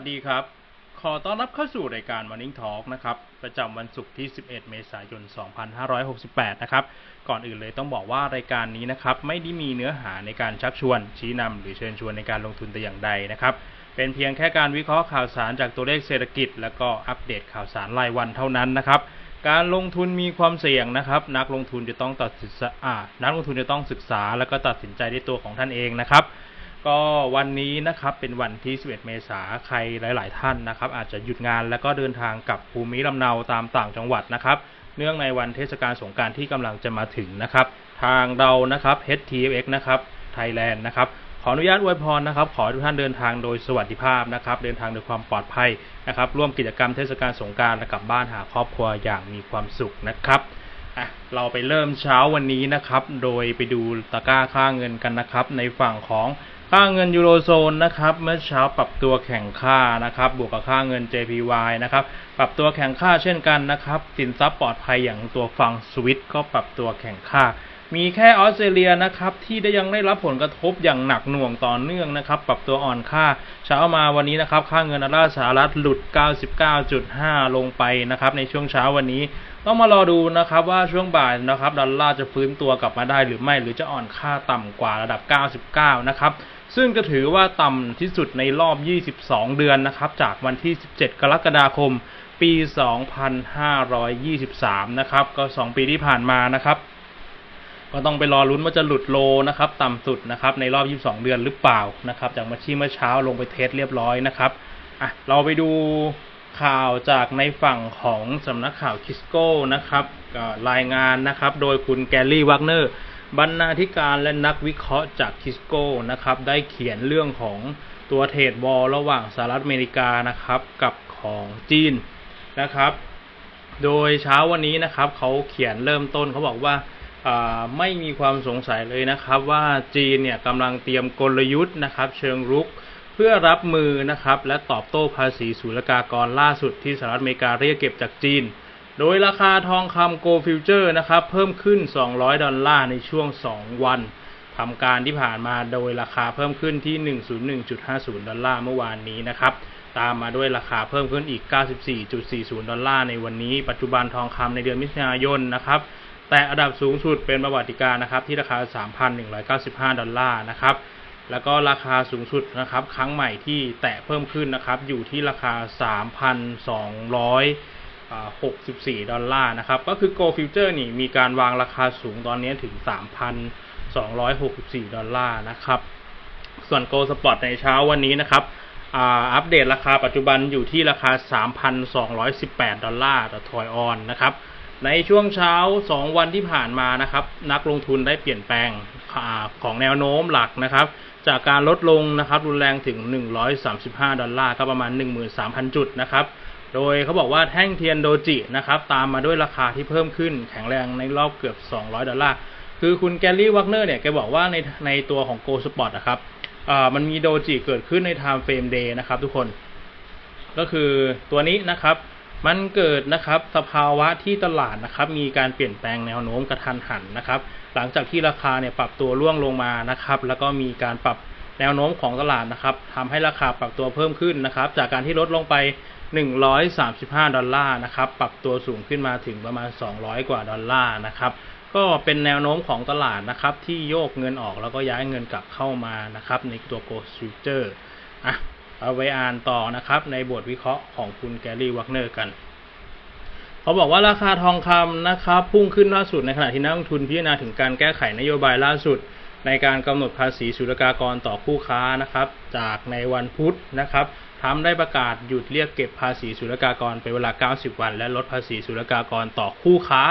สดีครับ ขอต้อนรับเข้าสู่รายการ Morning Talk นะครับ ประจำวันศุกร์ที่ 11 เมษายน 2568 นะครับ ก่อนอื่นเลยต้องบอกว่ารายการนี้นะครับ ไม่ได้มีเนื้อหาในการชักชวน ชี้นำหรือเชิญชวนในการลงทุนแต่อย่างใดนะครับ เป็นเพียงแค่การวิเคราะห์ข่าวสารจากตัวเลขเศรษฐกิจ และก็อัปเดตข่าวสารรายวันเท่านั้นนะครับการลงทุนมีความเสี่ยงนะครับ นักลงทุนจะต้องตัดสินานักลงทุนจะต้องศึกษา แล้วก็ตัดสินใจด้วยตัวของท่านเองนะครับ ก็วันนี้นะครับเป็นวันที่ 11 เมษาใครหลาย ๆ ท่านนะครับ อาจจะหยุดงานแล้วก็เดินทางกลับภูมิลำเนาตามต่างจังหวัดนะครับ เนื่องในวันเทศกาลสงการที่กำลังจะมาถึงนะครับ ทางเรานะครับ HTFX นะครับ Thailand นะครับขออนุญาตอวยพรนะครับ ขอทุกท่านเดินทางโดยสวัสดิภาพนะครับ เดินทางโดยความปลอดภัยนะครับ ร่วมกิจกรรมเทศกาลสงการและกลับบ้านหาครอบครัวอย่างมีความสุขนะครับอะเราไปเริ่มเช้าวันนี้นะครับ โดยไปดูตะกร้าค่าเงินกันนะครับ ในฝั่งของ ค่าเงินยูโรโซนนะครับเมื่อเช้าปรับตัวแข่งค่านะครับ บวกกับค่าเงิน JPY นะครับ ปรับตัวแข่งค่าเช่นกันนะครับ สินทรัพย์ปลอดภัยอย่างตัวฟังสวิตก็ปรับตัวแข่งค่า มีแค่ออสเตรเลียนะครับที่ได้ยังได้รับผลกระทบอย่างหนักหน่วงต่อเนื่องนะครับ ปรับตัวอ่อนค่า เช้ามาวันนี้นะครับ ค่าเงินดอลลาร์สหรัฐหลุด 99.5 ลงไปนะครับในช่วงเช้าวันนี้ต้องมารอดูนะครับว่าช่วงบ่ายนะครับดอลลาร์จะฟื้นตัวกลับมาได้หรือไม่หรือจะอ่อนค่าต่ำกว่าระดับ 99 นะครับ ซึ่งก็ถือว่าต่ำที่สุดในรอบ 22 เดือนนะครับ จากวันที่ 17 กรกฎาคม ปี 2523 นะครับ ก็ 2 ปีที่ผ่านมานะครับ ก็ต้องไปรอลุ้นว่าจะหลุดโลนะครับ ต่ำสุดนะครับในรอบ 22 เดือนหรือเปล่านะครับ จากมาชีเมื่อเช้าลงไปเทสเรียบร้อยนะครับอะเราไปดูข่าวจากในฝั่งของสำนักข่าวคิสโก้นะครับก็รายงานนะครับ โดยคุณแกลลี่วักเนอร์ บรรณาธิการและนักวิเคราะห์จากคิสโก้นะครับ ได้เขียนเรื่องของตัวเทรดบอลระหว่างสหรัฐอเมริกานะครับกับของจีนนะครับ โดยเช้าวันนี้นะครับเขาเขียนเริ่มต้นเขาบอกว่าอ่าไม่มีความสงสัยเลยนะครับว่าจีนเนี่ยกำลังเตรียมกลยุทธ์นะครับ เชิงรุกเพื่อรับมือนะครับ และตอบโต้ภาษีศุลกากรล่าสุดที่สหรัฐอเมริกาเรียกเก็บจากจีน โดยราคาทองคำโกลฟิวเจอร์นะครับเพิ่มขึ้น 200 ดอลลาร์ในช่วง 2 วันทำการที่ผ่านมาโดยราคาเพิ่มขึ้นที่ 101.50 ดอลลาร์เมื่อวานนี้นะครับตามมาด้วยราคาเพิ่มขึ้นอีก 94.40 ดอลลาร์ในวันนี้ ปัจจุบันทองคำในเดือนมิถุนายนนะครับแต่อันดับสูงสุดเป็นประวัติการณ์นะครับที่ราคา 3,195 ดอลลาร์นะครับแล้วก็ราคาสูงสุดนะครับครั้งใหม่ที่แตะเพิ่มขึ้นนะครับอยู่ที่ราคา 3,200 64 ดอลลาร์นะครับ ก็คือ Go Future นี่มีการวางราคาสูงตอนนี้ถึง 3,264 ดอลลาร์นะครับ ส่วน Go Spot ในเช้าวันนี้นะครับอัปเดตราคาปัจจุบันอยู่ที่ราคา 3,218 ดอลลาร์ต่อทอยออนนะครับ ในช่วงเช้า 2 วันที่ผ่านมานะครับ นักลงทุนได้เปลี่ยนแปลงอของแนวโน้มหลักนะครับ จากการลดลงนะครับรุนแรงถึง 135 ดอลลาร์ก็ประมาณ 13,000 จุดนะครับ โดยเขาบอกว่าแท่งเทียนโดจินะครับตามมาด้วยราคาที่เพิ่มขึ้นแข็งแรงในรอบเกือบ 200 ดอลลาร์ คือคุณแกลลี่วักเนอร์เนี่ยแกบอกว่าในในตัวของ Go Spot นะครับมันมีโดจิเกิดขึ้นใน Time Frame Day นะครับทุกคน ก็คือตัวนี้นะครับมันเกิดนะครับสภาวะที่ตลาดนะครับมีการเปลี่ยนแปลงแนวโน้มกระทันหันนะครับ หลังจากที่ราคาเนี่ยปรับตัวร่วงลงมานะครับ แล้วก็มีการปรับแนวโน้มของตลาดนะครับทำให้ราคาปรับตัวเพิ่มขึ้นนะครับ จากการที่ลดลงไป 135 ดอลลาร์นะครับ ปรับตัวสูงขึ้นมาถึงประมาณ 200 กว่าดอลลาร์นะครับก็เป็นแนวโน้มของตลาดนะครับ ที่โยกเงินออกแล้วก็ย้ายเงินกลับเข้ามานะครับ ในตัว Gold Future อะเอาไปอ่านต่อนะครับ ในบทวิเคราะห์ของคุณแกรี่วักเนอร์กัน เขาบอกว่าราคาทองคำนะครับ พุ่งขึ้นล่าสุดในขณะที่นักลงทุนพิจารณาถึงการแก้ไขนโยบายล่าสุด ในการกำหนดภาษีศุลกากรต่อคู่ค้านะครับ จากในวันพุธนะครับ ทรัมป์ได้ประกาศหยุดเรียกเก็บภาษีศุลกากรเป็นเวลา 90 วัน และลดภาษีศุลกากรต่อคู่ค้า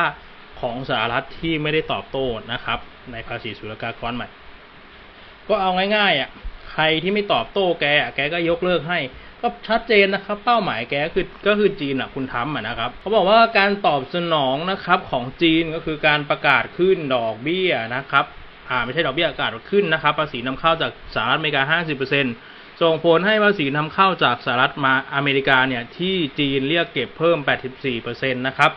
ของสหรัฐที่ไม่ได้ตอบโต้นะครับ ในภาษีศุลกากรใหม่ ก็เอาง่ายๆอะใครที่ไม่ตอบโต้แกแกก็ยกเลิกให้ ก็ชัดเจนนะครับ เป้าหมายแกคือก็คือจีนอะคุณทำอะนะครับเขาบอกว่าการตอบสนองนะครับของจีนก็คือการประกาศขึ้นดอกเบี้ยนะครับอ่าไม่ใช่ดอกเบี้ยอากาศขึ้นนะครับภาษีนำเข้าจากสหรัฐอเมริกา 50% ส่งผลให้ภาษีนำเข้าจากสหรัฐมาอเมริกาเนี่ยที่จีนเรียกเก็บเพิ่ม 84%นะครับ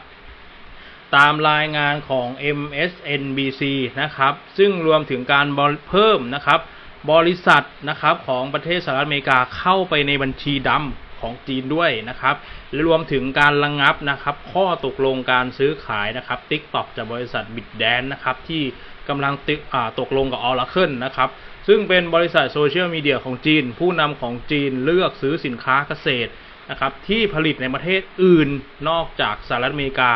ตามรายงานของ MSNBC นะครับ ซึ่งรวมถึงการเพิ่มนะครับ บริษัทนะครับของประเทศสหรัฐอเมริกาเข้าไปในบัญชีดำของจีนด้วยนะครับ และรวมถึงการระงงับนะครับ ข้อตกลงการซื้อขายนะครับ TikTok จากบริษัท b i t d a n นะครับ ที่กำลังติอ่าตกลงกับ Oracle นะครับ ซึ่งเป็นบริษัทโซเชียลมีเดียของจีน ผู้นำของจีนเลือกซื้อสินค้าเกษตรนะครับที่ผลิตในประเทศอื่นนอกจากสหรัฐอเมริกา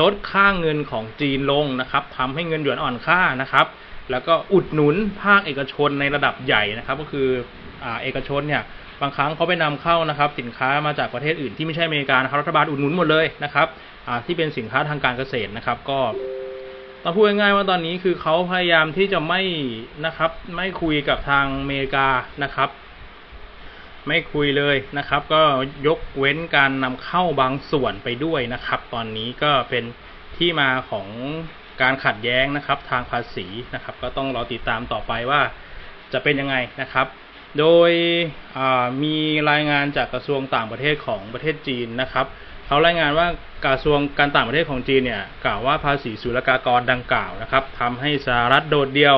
ลดค่าเงินของจีนลงนะครับทำให้เงินหยวนอ่อนค่านะครับ แล้วก็อุดหนุนภาคเอกชนในระดับใหญ่นะครับ ก็คืออเอกชนเนี่ยบางครั้งเขาไปนำเข้านะครับ สินค้ามาจากประเทศอื่นที่ไม่ใช่อเมริกานะครับรัฐบาลอุดหนุนหมดเลยนะครับที่เป็นสินค้าทางการเกษตรนะครับ ก็ ต้องพูดง่ายๆว่าตอนนี้คือเขาพยายามที่จะไม่นะครับ ไม่คุยกับทางอเมริกานะครับ ไม่คุยเลยนะครับ ก็ยกเว้นการนำเข้าบางส่วนไปด้วยนะครับ ตอนนี้ก็เป็นที่มาของการขัดแย้งนะครับ ทางภาษีนะครับ ก็ต้องรอติดตามต่อไปว่าจะเป็นยังไงนะครับ โดยมีรายงานจากกระทรวงต่างประเทศของประเทศจีนนะครับ เขารายงานว่ากระทรวงการต่างประเทศของจีนเนี่ยกล่าวว่าภาษีศุลกากรดังกล่าวนะครับทำให้สหรัฐโดดเดี่ยว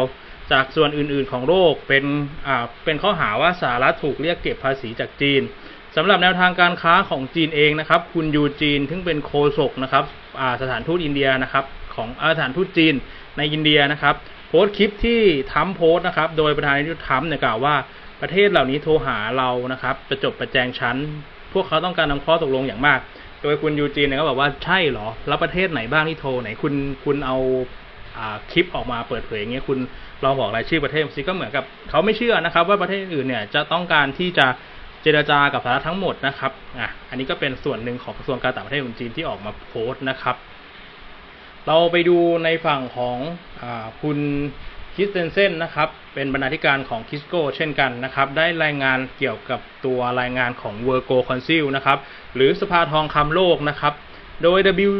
จากส่วนอื่นๆของโลกเป็นอ่าเป็นข้อหาว่าสหรัฐถูกเรียกเก็บภาษีจากจีนสำหรับแนวทางการค้าของจีนเองนะครับ คุณยูจีนซึ่งเป็นโฆษกนะครับอ่าสถานทูตอินเดียนะครับของอสถานทูตจีนในอินเดียนะครับ โพสต์คลิปที่ทัมโพสต์นะครับ โดยประธานาธิบดีทัมเนี่ยกล่าวว่าประเทศเหล่านี้โทรหาเรานะครับ ประจบประแจงชั้น พวกเขาต้องการนำข้อตกลงอย่างมาก โดยคุณยูจีนเนี่ยก็บอกว่าใช่เหรอ แล้วประเทศไหนบ้างที่โทรไหนคุณคุณเอาอ่าคลิปออกมาเปิดเผยอย่างเงี้ยคุณลองบอกรายชื่อประเทศสิก็เหมือนกับเขาไม่เชื่อนะครับ ว่าประเทศอื่นเนี่ยจะต้องการที่จะเจรจากับสหรัฐทั้งหมดนะครับอะอันนี้ก็เป็นส่วนหนึ่งของกระทรวงการต่างประเทศของจีนที่ออกมาโพสต์นะครับ เราไปดูในฝั่งของอคุณ คิสเตนเซนนะครับเป็นบรรณาธิการของคิสโกเช่นกันนะครับได้รายงานเกี่ยวกับตัวรายงานของ w o r g o Council นะครับหรือสภาทองคำโลกนะครับโดย W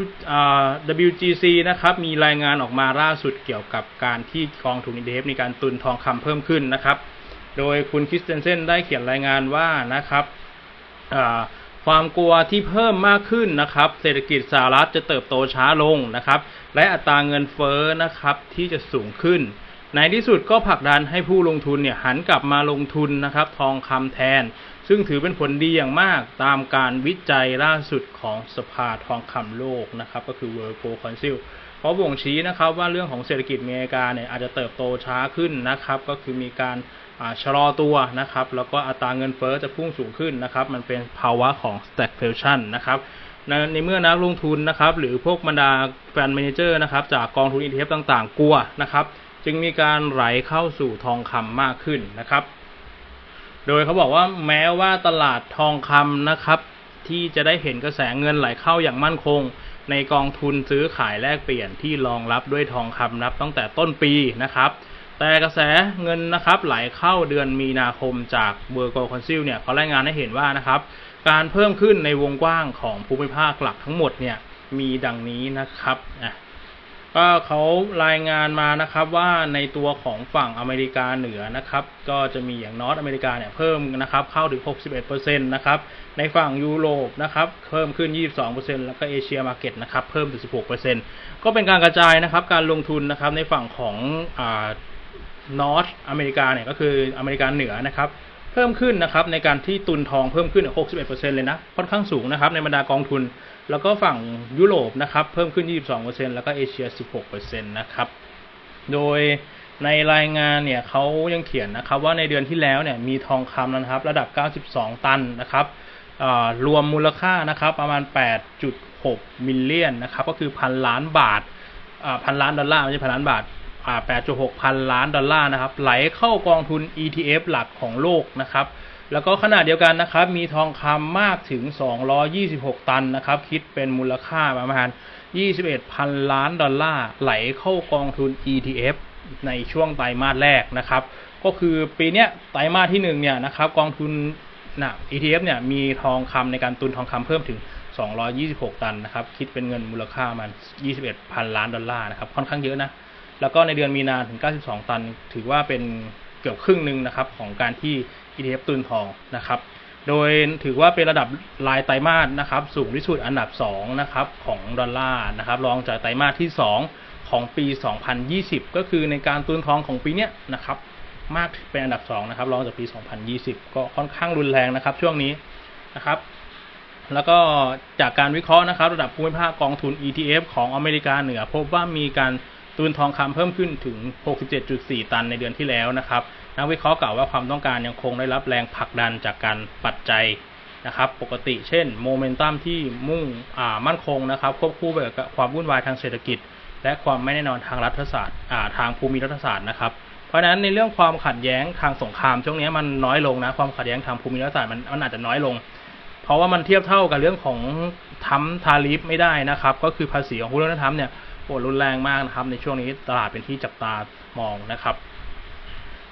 WGC นะครับมีรายงานออกมาล่าสุดเกี่ยวกับการที่กองทุนอินเดฟมีการตุนทองคำเพิ่มขึ้นนะครับ โดยคุณคิสเตนเซนได้เขียนรายงานว่านะครับความกลัวที่เพิ่มมากขึ้นนะครับ เศรษฐกิจสหรัฐจะเติบโตช้าลงนะครับ และอัตราเงินเฟ้อนะครับที่จะสูงขึ้น ในที่สุดก็ผลักดันให้ผู้ลงทุนเนี่ยหันกลับมาลงทุนนะครับ ทองคำแทน ซึ่งถือเป็นผลดีอย่างมากตามการวิจัยล่าสุดของสภาทองคำโลกนะครับ ก็คือ World Gold Council เพราะบ่งชี้นะครับว่าเรื่องของเศรษฐกิจอเมริกาเนี่ยอาจจะเติบโตช้าขึ้นนะครับ ก็คือมีการชะลอตัวนะครับ แล้วก็อัตราเงินเฟ้อจะพุ่งสูงขึ้นนะครับ มันเป็นภาวะของ stagflation นะครับในในเมื่อนักลงทุนนะครับ หรือพวกบรรดาแฟน m ม n เจอร์นะครับ จากกองทุน ETF ต่างๆ กลัวนะครับ จึงมีการไหลเข้าสู่ทองคำมากขึ้นนะครับ โดยเขาบอกว่าแม้ว่าตลาดทองคำนะครับ ที่จะได้เห็นกระแสเงินไหลเข้าอย่างมั่นคง ในกองทุนซื้อขายแลกเปลี่ยนที่รองรับด้วยทองคำนับตั้งแต่ต้นปีนะครับ แต่กระแสเงินนะครับไหลเข้าเดือนมีนาคมจากเบอร์โกลคอนซิลเนี่ยเขารายงานให้เห็นว่านะครับ การเพิ่มขึ้นในวงกว้างของภูมิภาคหลักทั้งหมดเนี่ยมีดังนี้นะครับอะ ก็เขารายงานมานะครับว่าในตัวของฝั่งอเมริกาเหนือนะครับ ก็จะมีอย่างนอตอเมริกาเนี่ยเพิ่มนะครับเข้าถึง 61%นะครับในฝั่งยุโรปนะครับเพิ่มขึ้น 22%แล้วก็เอเชียมาร์เก็ตนะครับเพิ่มถึง 16%ก็เป็นการกระจายนะครับการลงทุนนะครับในฝั่งของอ่านอตอเมริกาเนี่ยก็คืออเมริกาเหนือนะครับ เพิ่มขึ้นนะครับในการที่ตุนทองเพิ่มขึ้น 61%เลยนะ ค่อนข้างสูงนะครับในบรรดากองทุน แล้วก็ฝั่งยุโรปนะครับเพิ่มขึ้น 22%แล้วก็เอเชีย 16%นะครับ โดยในรายงานเนี่ยเขายังเขียนนะครับว่าในเดือนที่แล้วเนี่ยมีทองคำนะครับ ระดับ 92 ตันนะครับรวมมูลค่านะครับประมาณ 8.6 มิลเลียนนะครับก็คือพันล้านบาทพันล้านดอลลาร์ไม่ใช่พันล้านบาท 8.6 พันล้านดอลลาร์นะครับไหลเข้ากองทุน ETF หลักของโลกนะครับแล้วก็ขณะเดียวกันนะครับมีทองคำมากถึง 226 ตันนะครับคิดเป็นมูลค่าประมาณ 21 พันล้านดอลลาร์ไหลเข้ากองทุน ETF ในช่วงไตรมาสแรกนะครับก็คือปีนี้ไตรมาสที่หนึ่งเนี่ยนะครับกองทุนนะ ETF เนี่ยมีทองคำในการตุนทองคำเพิ่มถึง 226 ตันนะครับคิดเป็นเงินมูลค่ามัน 21 พันล้านดอลลาร์นะครับค่อนข้างเยอะนะ แล้วก็ในเดือนมีนาถึง 92 ตัน ถือว่าเป็นเกือบครึ่งหนึ่งนะครับของการที่ ETF ตุนทองนะครับ โดยถือว่าเป็นระดับรายไตรมาสนะครับ สูงที่สุดอันดับ2นะครับของดอลลาร์นะครับรองจากไตรมาสที่ 2 ของปี 2020 ก็คือในการตุนทองของปีเนี้ยนะครับมากเป็นอันดับสองนะครับรองจากปี 2020 ก็ค่อนข้างรุนแรงนะครับช่วงนี้นะครับ แล้วก็จากการวิเคราะห์นะครับ ระดับภูมิภาคกองทุน ETF ของอเมริกาเหนือ พบว่ามีการ ตุนทองคำเพิ่มขึ้นถึง 67.4 ตันในเดือนที่แล้วนะครับนักวิเคราะห์กล่าวว่าความต้องการยังคงได้รับแรงผลักดันจากการปัจจัยนะครับ ปกติเช่นโมเมนตัมที่มุ่งมั่นคงนะครับ ควบคู่ไปกับความวุ่นวายทางเศรษฐกิจ และความไม่แน่นอนทางรัฐศาสตร์ทางภูมิรัฐศาสตร์นะครับเพราะฉะนั้นในเรื่องความขัดแย้งทางสงครามช่วงนี้มันน้อยลงนะความขัดแย้งทางภูมิรัฐศาสตร์มันมันอาจจะน้อยลง เพราะว่ามันเทียบเท่ากับเรื่องของทัมทาริฟไม่ได้นะครับ ก็คือภาษีของผู้รัฐธรรมเนี่ย โอ้รุนแรงมากนะครับ ในช่วงนี้ตลาดเป็นที่จับตามองนะครับ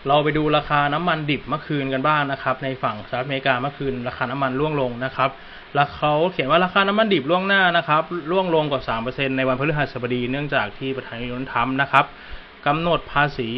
เราไปดูราคาน้ำมันดิบเมื่อคืนกันบ้างนะครับ ในฝั่งสหรัฐอเมริกาเมื่อคืนราคาน้ำมันร่วงลงนะครับแล้วเขาเขียนว่าราคาน้ำมันดิบล่วงหน้านะครับร่วงลงกว่า 3%ในวันพฤหัสบดีเนื่องจากที่ประธานาธิบดีทรัมป์นะครับกำหนดภาษี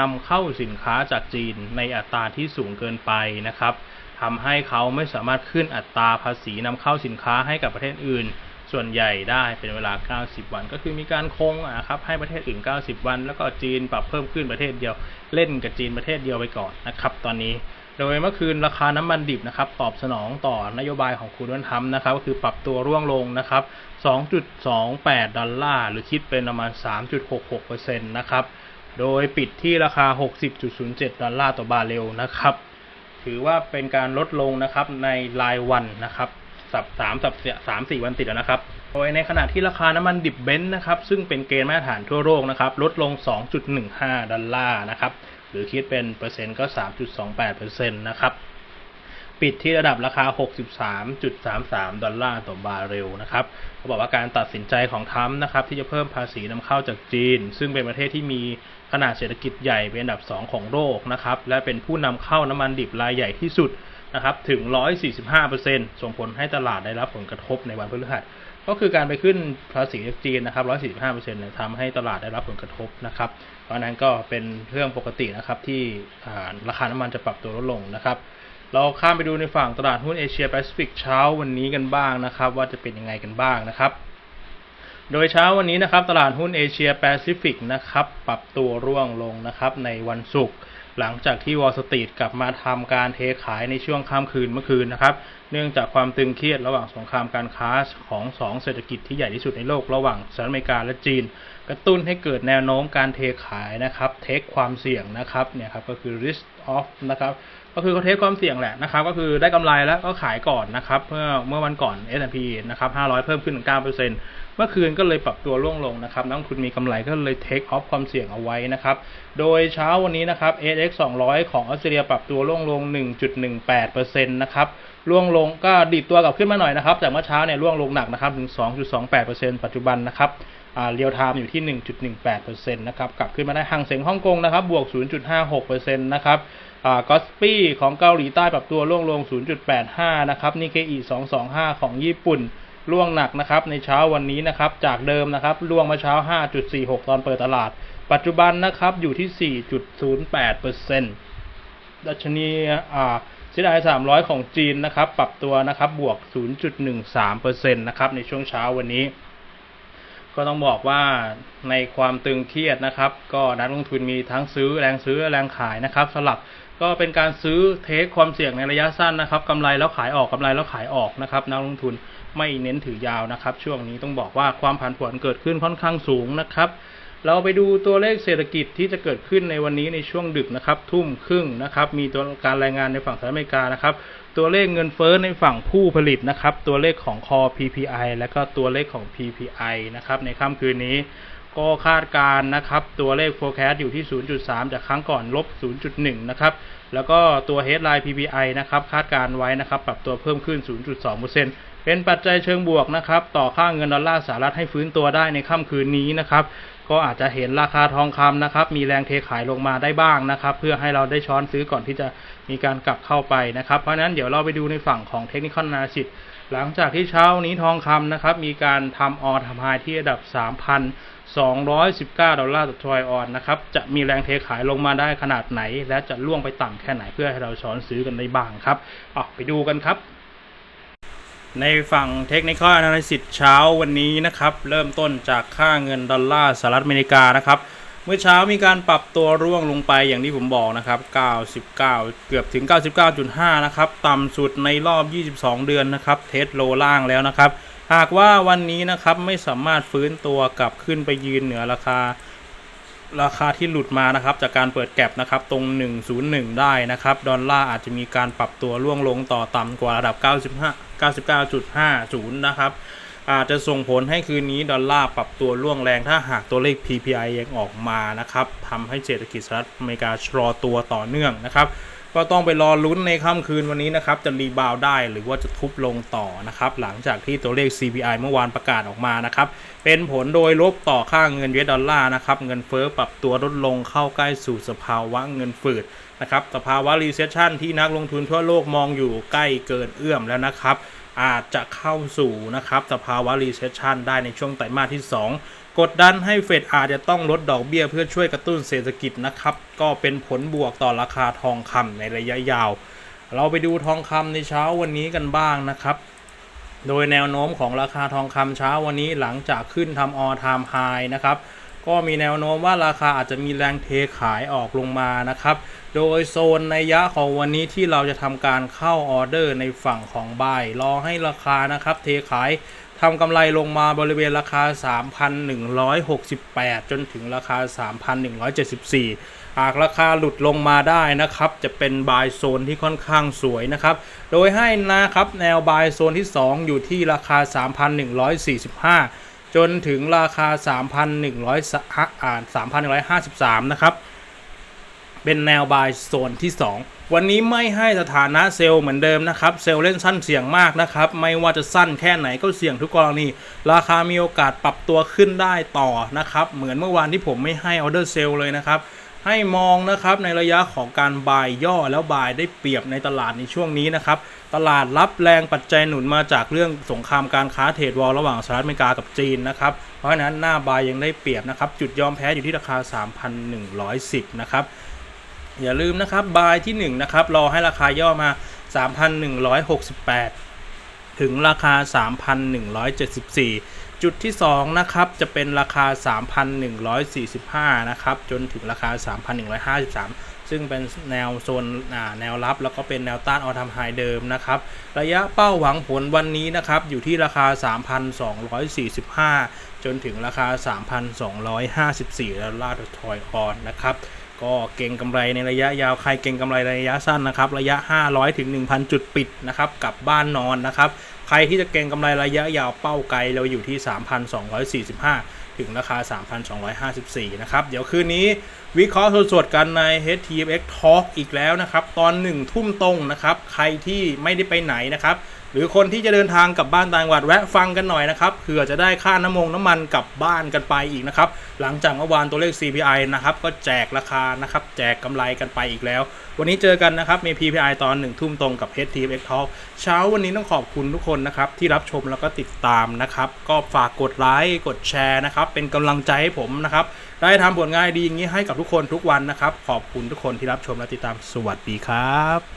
นำเข้าสินค้าจากจีนในอัตราที่สูงเกินไปนะครับทำให้เขาไม่สามารถขึ้นอัตราภาษีนำเข้าสินค้าให้กับประเทศอื่น ส่วนใหญ่ได้เป็นเวลา 90 วัน ก็คือมีการคงอะครับให้ประเทศอื่น 90 วัน แล้วก็จีนปรับเพิ่มขึ้นประเทศเดียว เล่นกับจีนประเทศเดียวไปก่อนนะครับ ตอนนี้ โดยเมื่อคืนราคาน้ำมันดิบนะครับตอบสนองต่อนโยบายของคุณด้วนทรัมนะครับก็คือปรับตัวร่วงลงนะครับ 2.28 ดอลลาร์ หรือคิดเป็นประมาณ 3.66%นะครับ โดยปิดที่ราคา 60.07 ดอลลาร์ต่อบาร์เรลนะครับ ถือว่าเป็นการลดลงนะครับในรายวันนะครับ สัปสามสัปสามสี่วันติดแล้วนะครับ โดยในขณะที่ราคาน้ำมันดิบเบนซ์นะครับ ซึ่งเป็นเกณฑ์มาตรฐานทั่วโลกนะครับ ลดลง 2.15 ดอลลาร์นะครับ หรือคิดเป็นเปอร์เซ็นต์ก็ 3.28เปอร์เซ็นต์นะครับ ปิดที่ระดับราคา 63.33 ดอลลาร์ต่อบาร์เรลนะครับเขาบอกว่าการตัดสินใจของทรัมป์นะครับ ที่จะเพิ่มภาษีนำเข้าจากจีน ซึ่งเป็นประเทศที่มีขนาดเศรษฐกิจใหญ่เป็นอันดับ 2 ของโลกนะครับ และเป็นผู้นำเข้าน้ำมันดิบรายใหญ่ที่สุด นะครับถึง 145%ส่งผลให้ตลาดได้รับผลกระทบในวันพฤหัส ก็คือการไปขึ้นภาษีจีนนะครับ 145%เนี่ยทำให้ตลาดได้รับผลกระทบนะครับ เพราะนั้นก็เป็นเรื่องปกตินะครับที่ราคาน้ำมันจะปรับตัวลดลงนะครับเราข้ามไปดูในฝั่งตลาดหุ้นเอเชียแปซิฟิกเช้าวันนี้กันบ้างนะครับ ว่าจะเป็นยังไงกันบ้างนะครับ โดยเช้าวันนี้นะครับ ตลาดหุ้นเอเชียแปซิฟิกนะครับ ปรับตัวร่วงลงนะครับในวันศุกร์ หลังจากที่วอลสตรีทกลับมาทำการเทขายในช่วงค่ำคืนเมื่อคืนนะครับ เนื่องจากความตึงเครียดระหว่างสงครามการค้าของสองเศรษฐกิจที่ใหญ่ที่สุดในโลกระหว่างสหรัฐอเมริกาและจีน กระตุ้นให้เกิดแนวโน้มการเทขายนะครับ เทคความเสี่ยงนะครับเนี่ยครับก็คือ risk off นะครับก็คือเขาเทคความเสี่ยงแหละนะครับ ก็คือได้กำไรแล้วก็ขายก่อนนะครับเมื่อเมื่อวันก่อน S&P นะครับ500 เพิ่มขึ้นถึง9%เเมื่อคืนก็เลยปรับตัวร่วงลงนะครับนักลงทุนมีกำไรก็เลยเทคออฟความเสี่ยงเอาไว้นะครับโดยเช้าวันนี้นะครับ AX 200 ของออสเตรเลียปรับตัวร่วงลง 1.18%นะครับร่วงลงก็ดีดตัวกลับขึ้นมาหน่อยนะครับจากเมื่อเช้าเนี่ยร่วงลงหนักนะครับถึง 2.28%ปัจจุบันนะครับเรียวไทม์อยู่ที่ 1.18%นะครับ กลับขึ้นมาได้ห่างเสียงฮ่องกงนะครับ บวก 0.56%นะครับกอสปี้ของเกาหลีใต้ปรับตัวร่วงลง 0.85 นะครับ นิเคอี 225 ของญี่ปุ่น ร่วงหนักนะครับในเช้าวันนี้นะครับจากเดิมนะครับร่วงมาเช้า 5.46 ตอนเปิดตลาด ปัจจุบันนะครับอยู่ที่ 4.08%ดัชนีอ่าซีไอ300 ของจีนนะครับปรับตัวนะครับบวก 0.13%นะครับในช่วงเช้าวันนี้ ก็ต้องบอกว่าในความตึงเครียดนะครับ ก็นักลงทุนมีทั้งซื้อแรงซื้อแรงขายนะครับสลับก็เป็นการซื้อเทคความเสี่ยงในระยะสั้นนะครับกำไรแล้วขายออกกำไรแล้วขายออกนะครับนักลงทุน ไม่เน้นถือยาวนะครับ ช่วงนี้ต้องบอกว่าความผันผวนเกิดขึ้นค่อนข้างสูงนะครับ เราไปดูตัวเลขเศรษฐกิจที่จะเกิดขึ้นในวันนี้ในช่วงดึกนะครับ ทุ่มครึ่งนะครับ มีตัวการรายงานในฝั่งสหรัฐอเมริกานะครับ ตัวเลขเงินเฟ้อในฝั่งผู้ผลิตนะครับ ตัวเลขของคอ PPI และก็ตัวเลขของ PPI นะครับในค่ำคืนนี้ก็คาดการณ์นะครับ ตัวเลข forecast อยู่ที่ 0.3 จากครั้งก่อนลบ 0.1 นะครับ แล้วก็ตัว headline PPI นะครับ คาดการณ์ไว้นะครับ ปรับตัวเพิ่มขึ้น 0.2%เเป็นปัจจัยเชิงบวกนะครับ ต่อค่าเงินดอลลาร์สหรัฐให้ฟื้นตัวได้ในค่ำคืนนี้นะครับ ก็อาจจะเห็นราคาทองคำนะครับ มีแรงเทขายลงมาได้บ้างนะครับ เพื่อให้เราได้ช้อนซื้อก่อนที่จะมีการกลับเข้าไปนะครับ เพราะฉะนั้นเดี๋ยวเราไปดูในฝั่งของเทคนิคอนาซิตหลังจากที่เช้านี้ทองคำนะครับ มีการทำออทำไฮที่ระดับ 3,219 ดอลลาร์ต่อทรอยออนนะครับ จะมีแรงเทขายลงมาได้ขนาดไหน และจะล่วงไปต่ำแค่ไหนเพื่อให้เราช้อนซื้อกันได้บ้างครับออกไปดูกันครับ ในฝั่งเทคนิคอล a n a l y s i s เช้าวันนี้นะครับ เริ่มต้นจากค่าเงินดอลลาร์สหรัฐอเมริกานะครับ เมื่อเช้ามีการปรับตัวร่วงลงไปอย่างที่ผมบอกนะครับ 99 เกือบถึง 99.5 นะครับ ต่ำสุดในรอบ 22 เดือนนะครับ เทสโลล่างแล้วนะครับ หากว่าวันนี้นะครับไม่สามารถฟื้นตัวกลับขึ้นไปยืนเหนือราคา ราคาที่หลุดมานะครับ จากการเปิดแก็บนะครับตรง 101 ได้นะครับ ดอลลาร์อาจจะมีการปรับตัวร่วงลงต่อต่ำกว่าระดับ 95 99.50 นะครับ อาจจะส่งผลให้คืนนี้ดอลลาร์ปรับตัวร่วงแรงถ้าหากตัวเลข PPI ยังออกมานะครับทำให้เศรษฐกิจสหรัฐอเมริกาชะลอตัวต่อเนื่องนะครับก็ต้องไปรอลุ้นในค่ำคืนวันนี้นะครับ จะรีบาวได้หรือว่าจะทุบลงต่อนะครับ หลังจากที่ตัวเลข CPI เมื่อวานประกาศออกมานะครับ เป็นผลโดยลบต่อค่างเงิน US ดอลลาร์นะครับ เงินเฟ้อปรับตัวลดลงเข้าใกล้สู่สภาวะเงินฝืด นะครับสภาวะ recession ที่นักลงทุนทั่วโลกมองอยู่ใกล้เกินเอื้อมแล้วนะครับ อาจจะเข้าสู่นะครับสภาวะ recession ได้ในช่วงไตรมาสที่ 2 กดดันให้เฟดอาจจะต้องลดดอกเบี้ยเพื่อช่วยกระตุ้นเศรษฐกิจนะครับ ก็เป็นผลบวกต่อราคาทองคำในระยะยาว เราไปดูทองคำในเช้าวันนี้กันบ้างนะครับโดยแนวโน้มของราคาทองคำเช้าวันนี้หลังจากขึ้นทำ all time high นะครับ ก็มีแนวโน้มว่าราคาอาจจะมีแรงเทขายออกลงมานะครับ โดยโซนในยะของวันนี้ที่เราจะทำการเข้าออเดอร์ในฝั่งของบายรอให้ราคานะครับเทขายทำกำไรลงมาบริเวณราคา 3,168 จนถึงราคา 3,174 หากราคาหลุดลงมาได้นะครับ จะเป็นบายโซนที่ค่อนข้างสวยนะครับ โดยให้นะครับแนวบายโซนที่ 2 อยู่ที่ราคา 3,145 จนถึงราคา 3,100อ่า3,153 นะครับ เป็นแนวบายโซนที่ 2 วันนี้ไม่ให้สถานะเซลล์เหมือนเดิมนะครับ เซลล์เล่นสั้นเสี่ยงมากนะครับ ไม่ว่าจะสั้นแค่ไหนก็เสี่ยงทุกกรณี ราคามีโอกาสปรับตัวขึ้นได้ต่อนะครับ เหมือนเมื่อวานที่ผมไม่ให้ออเดอร์เซลล์เลยนะครับ ให้มองนะครับในระยะของการบายย่อแล้วบายได้เปรียบในตลาดในช่วงนี้นะครับตลาดรับแรงปัจจัยหนุนมาจากเรื่องสงครามการค้าเทรดวอลระหว่างสหรัฐอเมริกากับจีนนะครับเพราะฉะนั้นหน้าบายยังได้เปรียบนะครับจุดยอมแพ้อยู่ที่ราคา 3,110 นะครับอย่าลืมนะครับบายที่1นะครับรอให้ราคาย่อมา 3,168 ถึงราคา 3,174 จุดที่ 2 นะครับ จะเป็นราคา 3,145 นะครับ จนถึงราคา 3,153 ซึ่งเป็นแนวโซนแนวรับ แล้วก็เป็นแนวต้านออทำไฮเดิมนะครับ ระยะเป้าหวังผลวันนี้นะครับ อยู่ที่ราคา 3,245 จนถึงราคา 3,254ดอลลาร์ต่อทอยออนนะครับก็เก่งกำไรในระยะยาวใครเก่งกำไรในระยะสั้นนะครับ ระยะ 500 ถึง 1,000 จุดปิดนะครับกลับบ้านนอนนะครับ ใครที่จะเก่งกำไรระยะยาวเป้าไกลเราอยู่ที่ 3,245 ถึงราคา 3,254 นะครับ เดี๋ยวคืนนี้วิเคราะห์สดๆกันใน HTFX Talk อีกแล้วนะครับ ตอน 1 ทุ่มตรงนะครับ ใครที่ไม่ได้ไปไหนนะครับ หรือคนที่จะเดินทางกลับบ้านต่างจังหวัดแวะฟังกันหน่อยนะครับเผื่อจะได้ค่าน้ำมงน้ำมันกลับบ้านกันไปอีกนะครับหลังจากเมื่อวานตัวเลข CPI นะครับก็แจกราคานะครับแจกกำไรกันไปอีกแล้ว วันนี้เจอกันนะครับมี PPI ตอนหนึ่งทุ่มตรงกับ HTFX Talk เช้าวันนี้ต้องขอบคุณทุกคนนะครับที่รับชมแล้วก็ติดตามนะครับก็ฝากกดไลค์กดแชร์นะครับเป็นกำลังใจให้ผมนะครับได้ทำผลงานดีอย่างนี้ให้กับทุกคนทุกวันนะครับขอบคุณทุกคนที่รับชมและติดตามสวัสดีครับ